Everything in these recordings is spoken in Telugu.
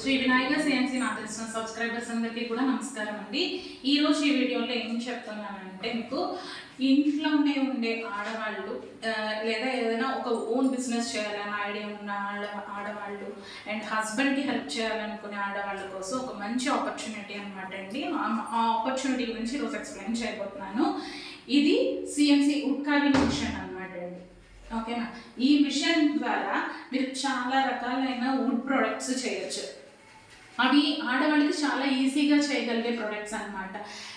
శ్రీ వినాయక సిఎంసి నాకు తెలిసిన సబ్స్క్రైబర్స్ అందరికీ కూడా నమస్కారం అండి. ఈరోజు ఈ వీడియోలో ఏం చెప్తున్నానంటే మీకు ఇంట్లోనే ఉండే ఆడవాళ్ళు లేదా ఏదైనా ఒక ఓన్ బిజినెస్ చేయాలన్న ఐడియా ఉన్న ఆడ ఆడవాళ్ళు అండ్ హస్బెండ్కి హెల్ప్ చేయాలనుకునే ఆడవాళ్ళ కోసం ఒక మంచి ఆపర్చునిటీ అనమాట అండి. ఆ- ఆపర్చునిటీ గురించి ఈరోజు ఎక్స్ప్లెయిన్ చేయబోతున్నాను. ఇది సిఎంసి వుడ్ మిషన్ అనమాట అండి. ఓకేనా? ఈ మిషన్ ద్వారా మీరు చాలా రకాలైన వుడ్ ప్రొడక్ట్స్ చేయొచ్చు. అవి ఆడవాళ్ళకి చాలా ఈజీగా చేయగలిగే ప్రొడక్ట్స్ అన్నమాట.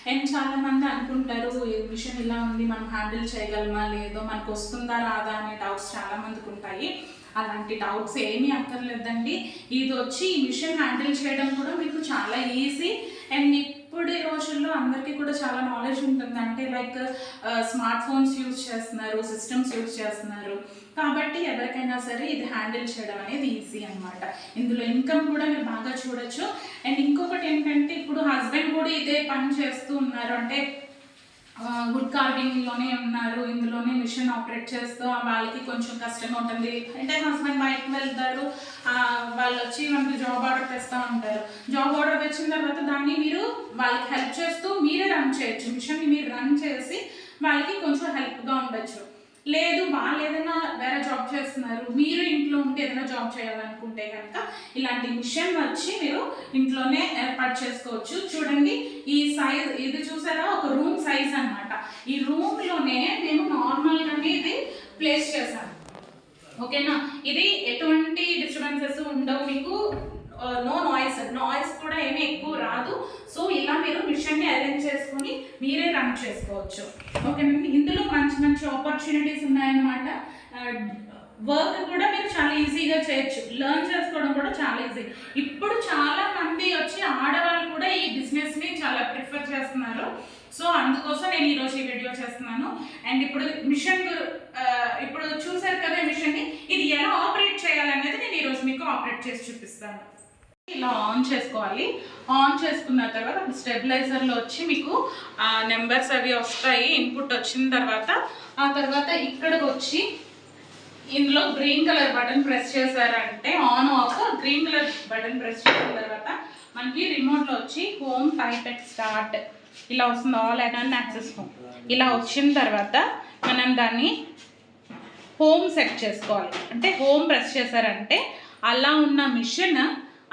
అండ్ చాలామంది అనుకుంటారు ఈ మిషన్ ఇలా ఉంది మనం హ్యాండిల్ చేయగలమా లేదో మనకు వస్తుందా రాదా అనే డౌట్స్ చాలామందికి ఉంటాయి. అలాంటి డౌట్స్ ఏమీ అక్కర్లేదండి. ఇది వచ్చి ఈ మిషన్ హ్యాండిల్ చేయడం కూడా మీకు చాలా ఈజీ. అండ్ ఇప్పుడు ఈ రోజుల్లో అందరికీ కూడా చాలా నాలెడ్జ్ ఉంటుంది. అంటే లైక్ స్మార్ట్ ఫోన్స్ యూజ్ చేస్తున్నారు సిస్టమ్స్ యూజ్ చేస్తున్నారు. కాబట్టి ఎవరికైనా సరే ఇది హ్యాండిల్ చేయడం అనేది ఈజీ అన్నమాట. ఇందులో ఇన్కమ్ కూడా మీరు బాగా చూడొచ్చు. అండ్ ఇంకొకటి ఏంటంటే ఇప్పుడు హస్బెండ్ కూడా ఇదే పని చేస్తూ ఉన్నారు. అంటే వుడ్ కార్వింగ్లోనే మిషన్ ఆపరేట్ చేస్తూ వాళ్ళకి కొంచెం కష్టంగా ఉంటుంది. అంటే హస్బెండ్ బయటకు వెళ్తారు వాళ్ళు వచ్చి మనకి జాబ్ ఆర్డర్ తెస్తూ ఉంటారు. జాబ్ ఆర్డర్ తెచ్చిన తర్వాత దాన్ని మీరు వాళ్ళకి హెల్ప్ చేస్తూ మీరే రన్ చేయొచ్చు. మిషన్ని మీరు రన్ చేసి వాళ్ళకి కొంచెం హెల్ప్గా ఉండొచ్చు. లేదు వాళ్ళు ఏదైనా వేరే జాబ్ చేస్తున్నారు మీరు ఇంట్లో ఉంటే ఏదైనా జాబ్ చేయాలనుకుంటే కనుక ఇలాంటి మిషన్ వచ్చి మీరు ఇంట్లోనే ఏర్పాటు చేసుకోవచ్చు. చూడండి ఈ సైజ్ ఇది చూసారా? ఒక రూమ్ సైజ్ అన్నమాట. ఈ రూమ్లోనే మేము నార్మల్గానే ఇది ప్లేస్ చేశాను. ఓకేనా? ఇది ఎటువంటి డిస్టర్బెన్సెస్ ఉండవు మీకు. నో నాయిస్ నాయిస్ కూడా ఏమీ ఎక్కువ రాదు. సో ఇలా మీరు మిషన్ని అరేంజ్ చేసుకొని మీరే రన్ చేసుకోవచ్చు. ఓకేనండి ఇందులో మంచి మంచి ఆపర్చునిటీస్ ఉన్నాయన్నమాట. Uh, వర్క్ కూడా మీరు చాలా ఈజీగా చేయొచ్చు. లెర్న్ చేసుకోవడం కూడా చాలా ఈజీ ఇప్పుడు చాలా మంది వచ్చి ఆడవాళ్ళు కూడా ఈ బిజినెస్ని చాలా ప్రిఫర్ చేస్తున్నారు. సో అందుకోసం నేను ఈరోజు ఈ వీడియో చేస్తున్నాను. అండ్ ఇప్పుడు మిషన్ uh, ఇప్పుడు చూసారు కదా మిషన్ని ఇది ఎలా ఆపరేట్ చేయాలనేది నేను ఈరోజు మీకు ఆపరేట్ చేసి చూపిస్తాను. ఇలా ఆన్ చేసుకోవాలి. ఆన్ చేసుకున్న తర్వాత స్టెబిలైజర్లో వచ్చి మీకు నెంబర్స్ అవి వస్తాయి ఇన్పుట్ వచ్చిన తర్వాత ఆ తర్వాత ఇక్కడికి వచ్చి ఇందులో గ్రీన్ కలర్ బటన్ ప్రెస్ చేశారంటే on off green colour button press చేసిన తర్వాత మనకి రిమోట్లో వచ్చి హోమ్ టైప్ స్టార్ట్ ఇలా వస్తుంది ఆల్ అండ్ యాక్సెస్ హోమ్ ఇలా వచ్చిన తర్వాత మనం దాన్ని హోమ్ సెట్ చేసుకోవాలి. అంటే హోమ్ ప్రెస్ చేశారంటే అలా ఉన్న మిషన్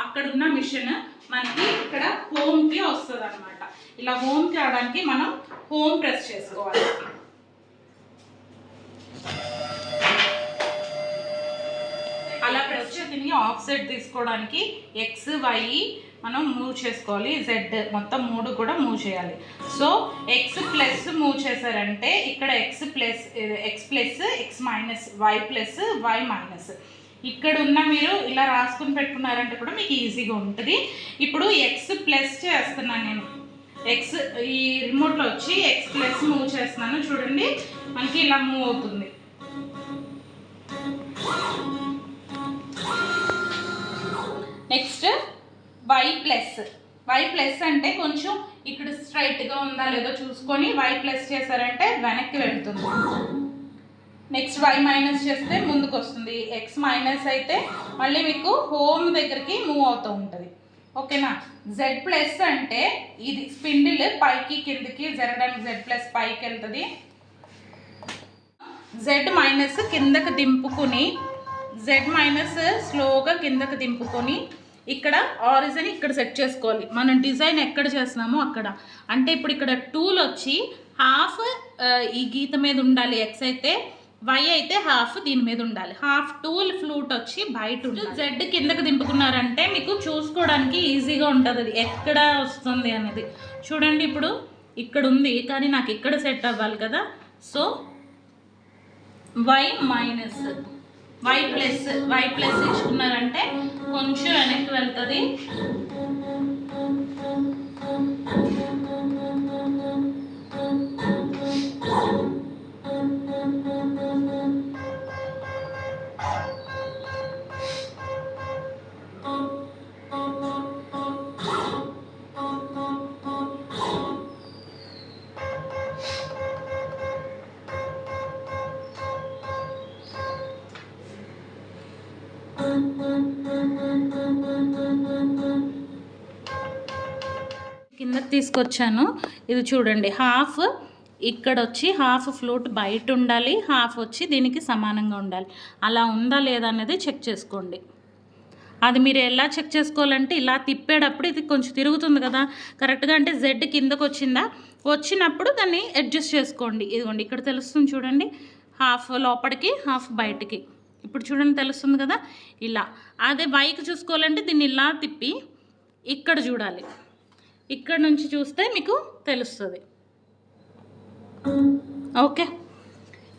అక్కడ ఉన్న మిషన్ మనకి ఇక్కడ హోమ్కి వస్తుంది అనమాట ఇలా హోమ్కి రావడానికి మనం హోమ్ ప్రెస్ చేసుకోవాలి. అలా ప్రెస్ చేసి ఆఫ్ సెట్ తీసుకోవడానికి ఎక్స్ వై మనం మూవ్ చేసుకోవాలి. జెడ్ మొత్తం మూడు కూడా మూవ్ చేయాలి. సో ఎక్స్ ప్లస్ మూవ్ చేశారంటే ఇక్కడ x plus x plus x minus y plus y minus ఇక్కడ ఉన్న మీరు ఇలా రాసుకుని పెట్టుకున్నారంటే కూడా మీకు ఈజీగా ఉంటుంది. ఇప్పుడు ఎక్స్ ప్లస్ చేస్తున్నాను నేను. ఎక్స్ ఈ రిమోట్లో వచ్చి ఎక్స్ ప్లస్ మూవ్ చేస్తున్నాను. చూడండి మనకి ఇలా మూవ్ అవుతుంది. Next y plus y plus అంటే కొంచెం ఇక్కడ స్ట్రైట్గా ఉందా లేదో చూసుకొని వై ప్లస్ చేశారంటే వెనక్కి వెళ్తుంది. నెక్స్ట్ వై మైనస్ చేస్తే ముందుకు వస్తుంది ఎక్స్ మైనస్ అయితే మళ్ళీ మీకు హోమ్ దగ్గరికి మూవ్ అవుతూ ఉంటుంది. ఓకేనా? జెడ్ ప్లస్ అంటే ఇది స్పిండిల్ పైకి కిందకి జరగడానికి జెడ్ ప్లస్ పైకి వెళ్తుంది. జెడ్ మైనస్ కిందకు దింపుకుని జెడ్ మైనస్ స్లోగా కిందకు దింపుకొని ఇక్కడ ఆరిజిన్ ఇక్కడ సెట్ చేసుకోవాలి. మనం డిజైన్ ఎక్కడ చేస్తున్నామో అక్కడ. అంటే ఇప్పుడు ఇక్కడ టూల్ వచ్చి హాఫ్ ఈ గీత మీద ఉండాలి. ఎక్స్ అయితే వై అయితే హాఫ్ దీని మీద ఉండాలి. హాఫ్ టూల్ ఫ్లూట్ వచ్చి బయట ఉండాలి. జెడ్ కిందకి దింపుకున్నారంటే మీకు చూసుకోవడానికి ఈజీగా ఉంటుంది అది. ఎక్కడ వస్తుంది అనేది. చూడండి ఇప్పుడు ఇక్కడ ఉంది కానీ నాకు ఇక్కడ సెట్ అవ్వాలి కదా. So y minus y plus y plus ఇచ్చుకున్నారంటే కొంచెం వెనక్కి వెళ్తుంది. తీసుకొచ్చాను. ఇది చూడండి హాఫ్ ఇక్కడ వచ్చి హాఫ్ ఫ్లూట్ బయట ఉండాలి హాఫ్ వచ్చి దీనికి సమానంగా ఉండాలి. అలా ఉందా లేదా అనేది చెక్ చేసుకోండి. అది మీరు ఎలా చెక్ చేసుకోవాలంటే ఇలా తిప్పేటప్పుడు ఇది కొంచెం తిరుగుతుంది కదా. కరెక్ట్గా అంటే జెడ్ కిందకు వచ్చిందా? వచ్చినప్పుడు దాన్ని అడ్జస్ట్ చేసుకోండి. ఇదిగోండి ఇక్కడ తెలుస్తుంది చూడండి హాఫ్ లోపలికి హాఫ్ బయటికి. ఇప్పుడు చూడండి తెలుస్తుంది కదా. ఇలా. అదే బైక్ చూసుకోవాలంటే దీన్ని ఇలా తిప్పి ఇక్కడ చూడాలి. ఇక్కడ నుంచి చూస్తే మీకు తెలుస్తుంది. ఓకే.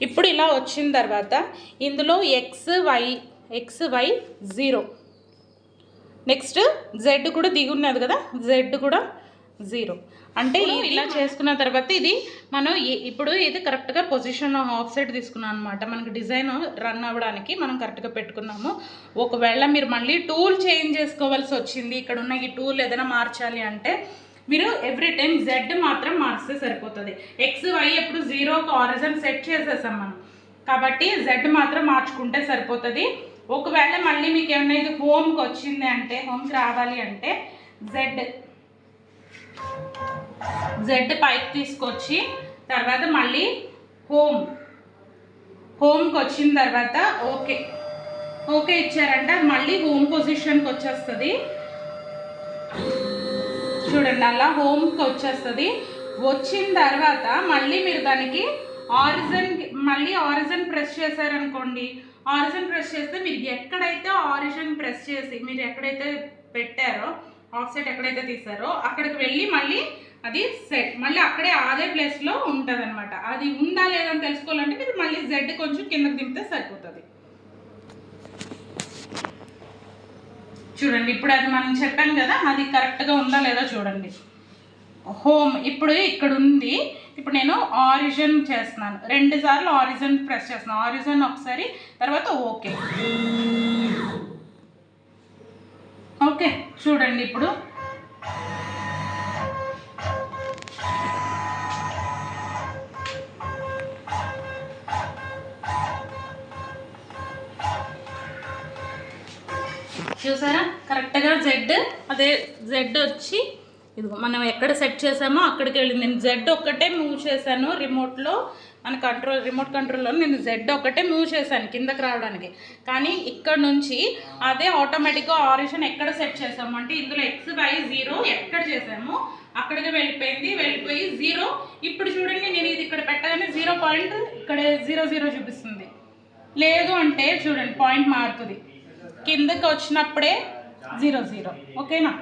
ఇప్పుడు ఇలా వచ్చిన తర్వాత ఇందులో x y x y zero next z కూడా దిగున్నది కదా? జెడ్ కూడా జీరో అంటే ఇలా చేసుకున్న తర్వాత ఇది మనం ఇప్పుడు ఇది కరెక్ట్గా పొజిషన్ ఆఫ్ సైడ్ తీసుకున్నాం అనమాట మనకి డిజైన్ రన్ అవ్వడానికి మనం కరెక్ట్గా పెట్టుకున్నాము. ఒకవేళ మీరు మళ్ళీ టూల్ చేంజ్ చేసుకోవాల్సి వచ్చింది ఇక్కడ ఉన్న ఈ టూల్ ఏదైనా మార్చాలి అంటే మీరు ఎవ్రీ టైం జెడ్ మాత్రం మార్చితే సరిపోతుంది. ఎక్స్ వై ఎప్పుడు జీరో ఆరిజన్ సెట్ చేసేసాం మనం. కాబట్టి జెడ్ మాత్రం మార్చుకుంటే సరిపోతుంది. ఒకవేళ మళ్ళీ మీకు ఏమైనా ఇది హోమ్కి వచ్చింది అంటే హోమ్కి రావాలి అంటే జెడ్ జెడ్ పైకి తీసుకొచ్చి తర్వాత మళ్ళీ హోమ్ హోమ్కి వచ్చిన తర్వాత ఓకే ఓకే ఇచ్చారంటే. మళ్ళీ హోమ్ పొజిషన్కి వచ్చేస్తుంది. చూడండి అలా హోమ్కి వచ్చేస్తుంది. వచ్చిన తర్వాత మళ్ళీ మీరు దానికి ఆరిజన్ మళ్ళీ ఆరిజన్ ప్రెస్ చేశారనుకోండి. ఆరిజన్ ప్రెస్ చేస్తే మీరు ఎక్కడైతే ఆరిజన్ ప్రెస్ చేసి మీరు ఎక్కడైతే పెట్టారో ఆఫ్సెట్ ఎక్కడైతే తీసారో అక్కడికి వెళ్ళి మళ్ళీ అది సెట్ మళ్ళీ అక్కడే అదే ప్లేస్లో ఉంటుంది అనమాట అది ఉందా లేదని తెలుసుకోవాలంటే మీరు మళ్ళీ జెడ్ కొంచెం కిందకి దింపితే సరిపోతుంది. చూడండి ఇప్పుడు అది మనం చెప్పాం కదా అది కరెక్ట్గా ఉందా లేదా చూడండి. హోమ్ ఇప్పుడు ఇక్కడ ఉంది. ఇప్పుడు నేను ఆరిజన్ చేస్తున్నాను. రెండు సార్లు ఆరిజన్ ప్రెస్ చేస్తున్నాను. ఆరిజన్ ఒకసారి తర్వాత ఓకే ఓకే చూడండి ఇప్పుడు. చూసారా? కరెక్ట్గా జెడ్ అదే జెడ్ వచ్చి ఇది మనం ఎక్కడ సెట్ చేసామో అక్కడికి వెళ్ళింది. నేను జెడ్ ఒక్కటే మూవ్ చేశాను రిమోట్లో మన కంట్రోల్ రిమోట్ కంట్రోల్లో నేను జెడ్ ఒకటే మూవ్ చేశాను కిందకి రావడానికి. కానీ ఇక్కడ నుంచి అదే ఆటోమేటిక్గా ఆరిషన్ ఎక్కడ సెట్ చేసాము అంటే ఇందులో ఎక్స్ వై జీరో ఎక్కడ చేసాము అక్కడికి వెళ్ళిపోయింది వెళ్ళిపోయి జీరో ఇప్పుడు చూడండి నేను ఇది ఇక్కడ పెట్టగానే జీరో పాయింట్ ఇక్కడ జీరో జీరో చూపిస్తుంది. లేదు అంటే చూడండి పాయింట్ మారుతుంది. కిందకి వచ్చినప్పుడే జీరో జీరో ఓకేనా?